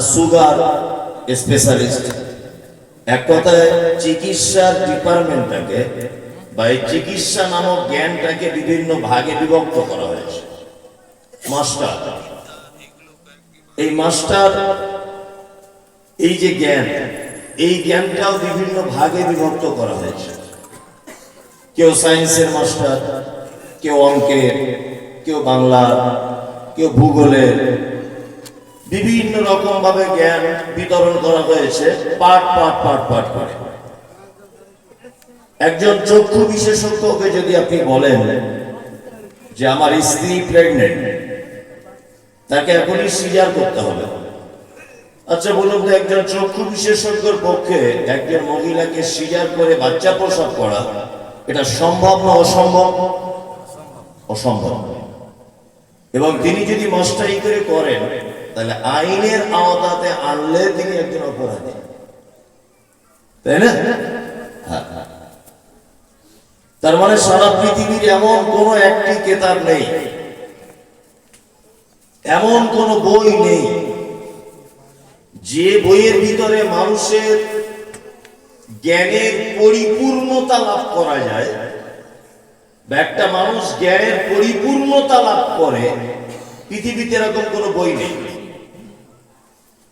Sugar specialist এক কথায় চিকিৎসার ডিপার্টমেন্টটাকে বা এই চিকিৎসা নামক জ্ঞানটাকে বিভিন্ন ভাগে বিভক্ত করা হয়েছে। মাস্টার, এই মাস্টার, এই যে জ্ঞান, এই জ্ঞানটাও বিভিন্ন ভাগে বিভক্ত করা হয়েছে। কেউ সায়েন্সের মাস্টার, কেউ অঙ্কের, কেউ বাংলার, কেউ ভূগোলের বিভিন্ন রকম ভাবে জ্ঞান বিতরণ করা হয়েছে, পাঠ পাঠ পাঠ পাঠ করে। একজন চক্ষু বিশেষজ্ঞকে যদি আপনি বলেন যে আমার স্ত্রী প্রেগনেন্ট তাকে এখনই সিজার করতে হবে। আচ্ছা বলুন তো, একজন চক্ষু বিশেষজ্ঞর পক্ষে একজন মহিলাকে সিজার করে বাচ্চা প্রসব করা, এটা সম্ভব না অসম্ভব? অসম্ভব। এবং তিনি যদি মাস্টারি করে করেন তাহলে আইনের আওতাতে আনলে তিনি একজন অপরাধী। তাই না? হ্যাঁ। তার মানে সারা পৃথিবীর এমন কোন একটি কেতাব নেই। এমন কোন বই নেই যে বইয়ের ভিতরে মানুষের জ্ঞানের পরিপূর্ণতা লাভ করা যায় একটা মানুষ জ্ঞানের পরিপূর্ণতা লাভ করে, পৃথিবীতে এরকম কোনো বই নেই।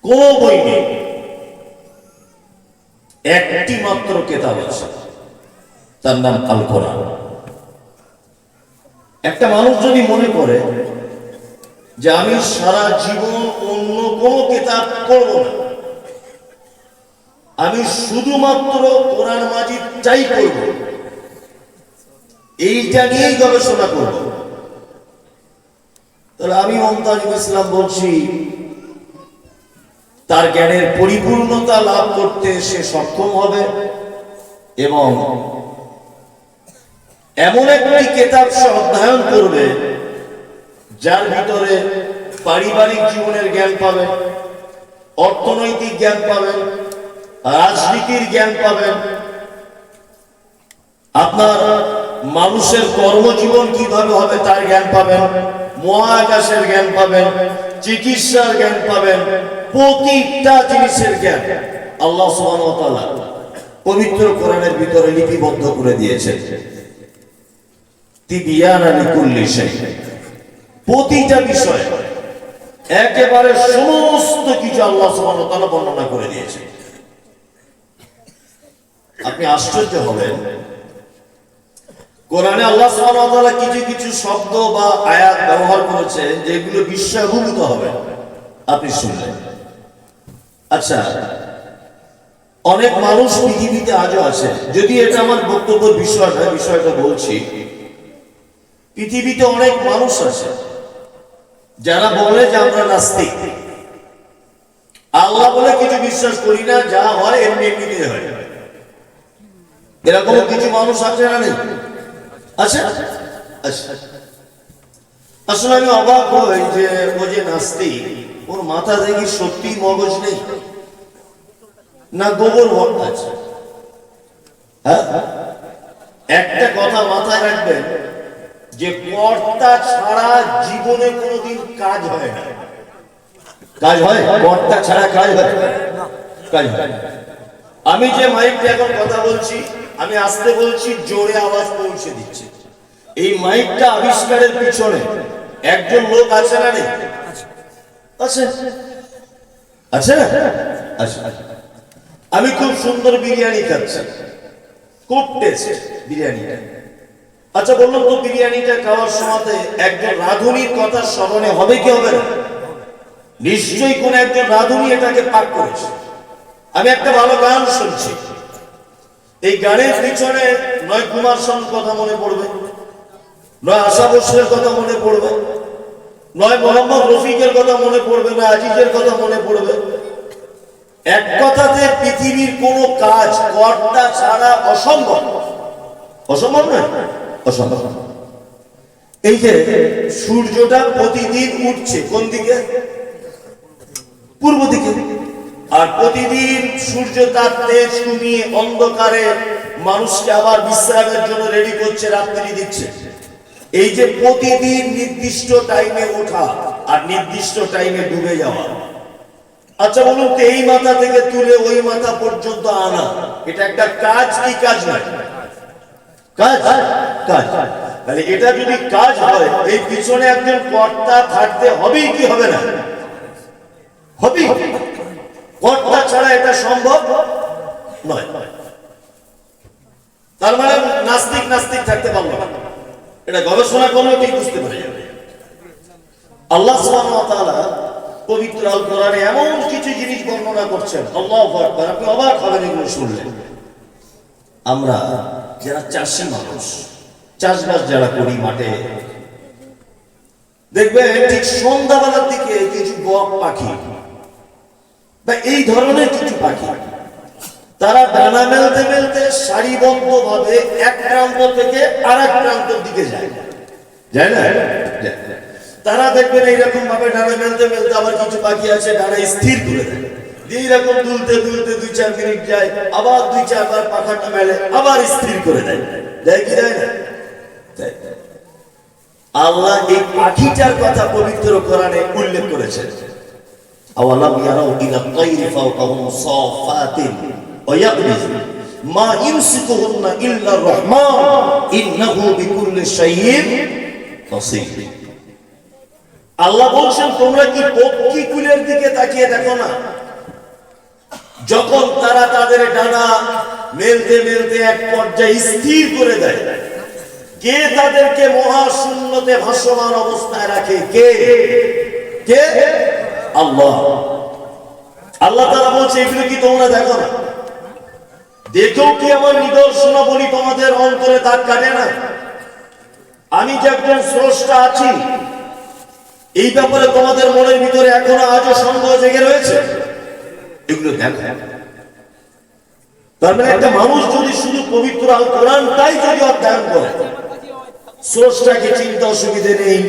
কোন বই নেই একটি মাত্র কেতাব আছে, তার নাম আল একটা মানুষ যদি মনে করে যে আমি সারা জীবন অন্য কোনো কেতাব পড়ব না, আমি শুধুমাত্র কোরআন মাজিদ চাই করব এইটা নিয়েই গবেষণা করব, তাহলে আমি মমতাজুল ইসলাম বলছি তার জ্ঞানের পরিপূর্ণতা লাভ করতে সে সক্ষম হবে এবং এমন একটি কেতাব সে অধ্যয়ন করবে, যার ভিতরে পারিবারিক জীবনের জ্ঞান পাবেন, অর্থনৈতিক জ্ঞান পাবেন, রাজনীতির জ্ঞান পাবেন। আপনার মানুষের কর্মজীবন কীভাবে হবে তার জ্ঞান পাবেন, মহাকাশের জ্ঞান পাবেন, চিকিৎসার জ্ঞান পাবেন প্রতিটা জিনিসের জ্ঞান আল্লাহ পবিত্র কোরআনের ভিতরে লিপিবদ্ধ করে দিয়েছেন। প্রতিটা বিষয় একেবারে সমস্ত কিছু আল্লাহ বর্ণনা করে দিয়েছে আপনি আশ্চর্য হবেন, কোরআনে আল্লাহ সুবহানাহু কিছু কিছু শব্দ বা আয়াত ব্যবহার করেছেন যেগুলো বিশ্বাভূত হবে। আপনি শুনলেন। আচ্ছা অনেক মানুষ পৃথিবীতে আজও আছে। যদি এটা আমার বক্তব্যের বিষয় নয় বিষয়টা বলছি, পৃথিবীতে অনেক মানুষ আছে, যারা বলে যে আমরা নাস্তিক। আল্লাহ বলে কিছু বিশ্বাস করি না, যা হয় এমনি এমনিতে হয়। এরকম কিছু মানুষ আছে না নেই? আছে? আচ্ছা। আসলে আমি অবাক হই যে ও যে নাস্তিক ওর মাথা দেখি সত্যি মগজ নেই? না গোবর ভর্তা আছে? হ্যাঁ? একটা কথা মাথায় রাখবেন, যে কর্তা ছাড়া জীবনে কোনোদিন কাজ হয় না। কাজ হয়? কর্তা ছাড়া কাজ হয়? কাজ আমি যে মাইকটা এখন কথা বলছি, আমি আসতে বলছি, জোরে আওয়াজ পৌঁছে দিচ্ছি। এই মাইকটা আবিষ্কারের পিছনে একজন লোক আছে না নেই? আছে আছে না আছে আমি খুব সুন্দর বিরিয়ানি খাচ্ছি। খুব টেস্ট বিরিয়ানিটা। আচ্ছা বললাম তো বিরিয়ানিটা খাওয়ার সময় একজন রাঁধুনির কথা স্মরণে হবে কি হবে না? নিশ্চয়ই কোন একজন রাঁধুনি এটাকে পাক করেছে। আমি একটা ভালো গান শুনছি। এই গানের পিছনে নয় কুমার সান কথা মনে পড়বে, নয় আশা বসুরের কথা মনে পড়বে। নয়, মোহাম্মদ রফিকের কথা মনে পড়বে না, আজিজের কথা মনে পড়বে। এক কথাতে পৃথিবীর কোন কাজ, কর্তা ছাড়া অসম্ভব। অসম্ভব নয়, অসম্ভব। এই যে সূর্যটা প্রতিদিন উঠছে, কোন দিকে? পূর্ব দিকে। আর প্রতিদিন সূর্য তার তেজ কমিয়ে অন্ধকারে মানুষকে আবার বিশ্রামের জন্য রেডি করছে, রাত্রি দিচ্ছে। এই যে প্রতিদিন নির্দিষ্ট টাইমে ওঠা আর নির্দিষ্ট টাইমে ডুবে যাওয়া। আচ্ছা বলুন তো, এই মাথা থেকে তুলে ওই মাথা পর্যন্ত আনা, এটা একটা কাজ কি কাজ নয়? কাজ কাজ। তাহলে এটা যদি কাজ হয়, এই পিছনে একজন কর্তা থাকতে হবেই কি হবে না? হবেই। কর্তা ছাড়া এটা সম্ভব নয়। তার মানে নাস্তিক নাস্তিক থাকতে পারল না। এটা গবেষণা করলে ঠিক বুঝতে পারে। আল্লাহ পবিত্র আল কোরআনে এমন কিছু জিনিস বর্ণনা করছেন। আল্লাহু আপনি অবাক হবেন এগুলো শুনলে। আমরা যারা চাষি মানুষ, চাষবাস যারা করি মাঠে, দেখবেন ঠিক সন্ধ্যাবেলার দিকে কিছু বক পাখি বা এই ধরনের কিছু পাখি তারা ডানা মেলতে মেলতে সারিবদ্ধ ভাবে এক প্রান্ত থেকে আর এক প্রান্তের দিকে যায়। যায় না? তারা দেখবেন এইরকম ভাবে ডানা মেলতে মেলতে আবার কিছু পাখি আছে, ডানা স্থির করে এইরকম দুলতে দুলতে দুই চার মিনিট যায়, আবার দুই চারবার পাখাটা মেলে, আবার স্থির করে দেয়। দেয় কি দেয় না? আল্লাহ এই পাখিটার কথা পবিত্র কোরআনে উল্লেখ করেছেন। আওয়ালাম ইয়ারাও ইলা তাইরি ফাওকাহুম সাফাতিন। আল্লাহ বলছেন, তোমরা কি পক্ষী কুলের দিকে তাকিয়ে দেখো না? যখন তারা তাদের ডানা মেলতে মেলতে এক পর্যায়ে স্থির করে দেয়, কে তাদেরকে মহাশূন্যতে ভাসমান অবস্থায় রাখে? কে? কে? আল্লাহ। আল্লাহ তারা বলছে, এগুলো কি তোমরা দেখো না? দেখেও কি আমার নিদর্শন বলি তোমাদের অন্তরে দাগ কাটে না? আমি যে একজন স্রষ্টা আছি, এই ব্যাপারে তোমাদের মনের ভিতরে এখনও আজও সন্দেহ জেগে রয়েছে? এগুলো দেখো। তার মানে একটা মানুষ যদি শুধু পবিত্র আল কোরআনটাই যদি অধ্যয়ন করে, স্রষ্টাকে চিন্তা অসুবিধে নেই,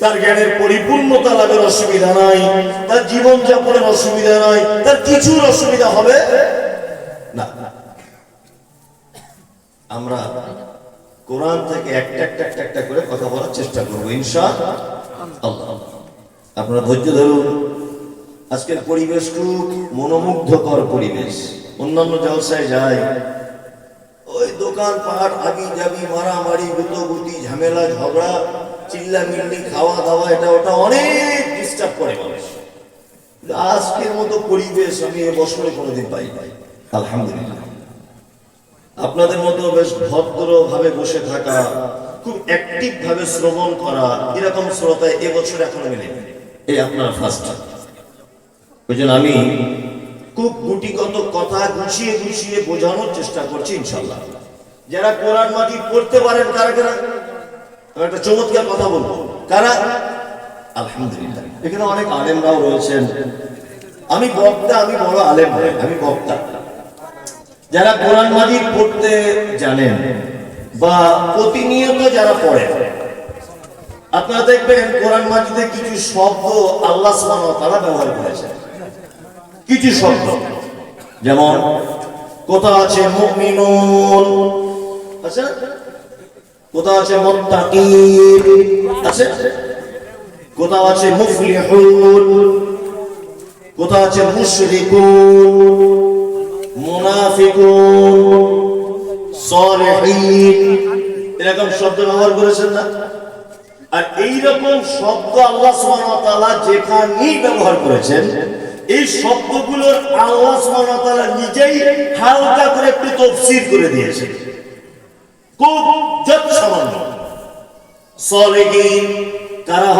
তার জ্ঞানের পরিপূর্ণতা লাভের অসুবিধা নাই, তার জীবন যাপনের অসুবিধা নাই, তার কিছুর অসুবিধা হবে না। আমরা কোরআন থেকে একটা একটা একটা একটা করে কথা বলার চেষ্টা করব ইনশা আপনারা ধৈর্য ধরুন। আজকের পরিবেশ খুব মনোমুগ্ধকর পরিবেশ। অন্যান্য জলসায় যায় ওই দোকান পাট আবি যাবি মারামারি, গুতোগুতি, ঝামেলা, ঝগড়া চিল্লা মিল্লি খাওয়া দাওয়া এটা ওটা অনেক ডিস্টার্ব করে মানুষ। আজকের মতো পরিবেশ আমি এ বছরে কোনোদিন পাই আলহামদুলিল্লাহ। আপনাদের মতো বেশ ভদ্র ভাবে বসে থাকা, খুব অ্যাক্টিভ ভাবে শ্রবণ করা, এরকম শ্রোতা এবছর এখনও মেলে এই আপনার ফার্স্ট জন্য আমি খুব গুটিগত কথা গুছিয়ে গুছিয়ে বোঝানোর চেষ্টা করছি ইনশাল্লাহ যারা কোরআন মাটি পড়তে পারেন, কারা কারা? একটা চমৎকার কথা বলব। কারা? আলহামদুলিল্লাহ। এখানে অনেক আলেমরাও রয়েছেন। আমি বক্তা, আমি বড় আলেম আমি বক্তা। যারা কোরআন মাজিদ পড়তে জানেন বা প্রতিনিয়ত যারা পড়েন, আপনারা দেখবেন কোরআন মাজিদে কিছু শব্দ আল্লাহ তারা ব্যবহার করেছেন। কিছু শব্দ। যেমন, কোথাও আছে মুমিনুন, আছে কোথাও আছে মুত্তাকিন, আছে? কোথাও আছে মুফলিহুন, কোথাও আছে মুশরিকুন। এরকম শব্দ ব্যবহার করেছেন না? আর এই রকম শব্দ আল্লাহ যেখানেই ব্যবহার করেছেন, এই শব্দগুলোর আল্লাহ নিজেই হালকা করে একটু তাফসীর করে দিয়েছেন। খুব যত সামান্য সালিহিন, কারা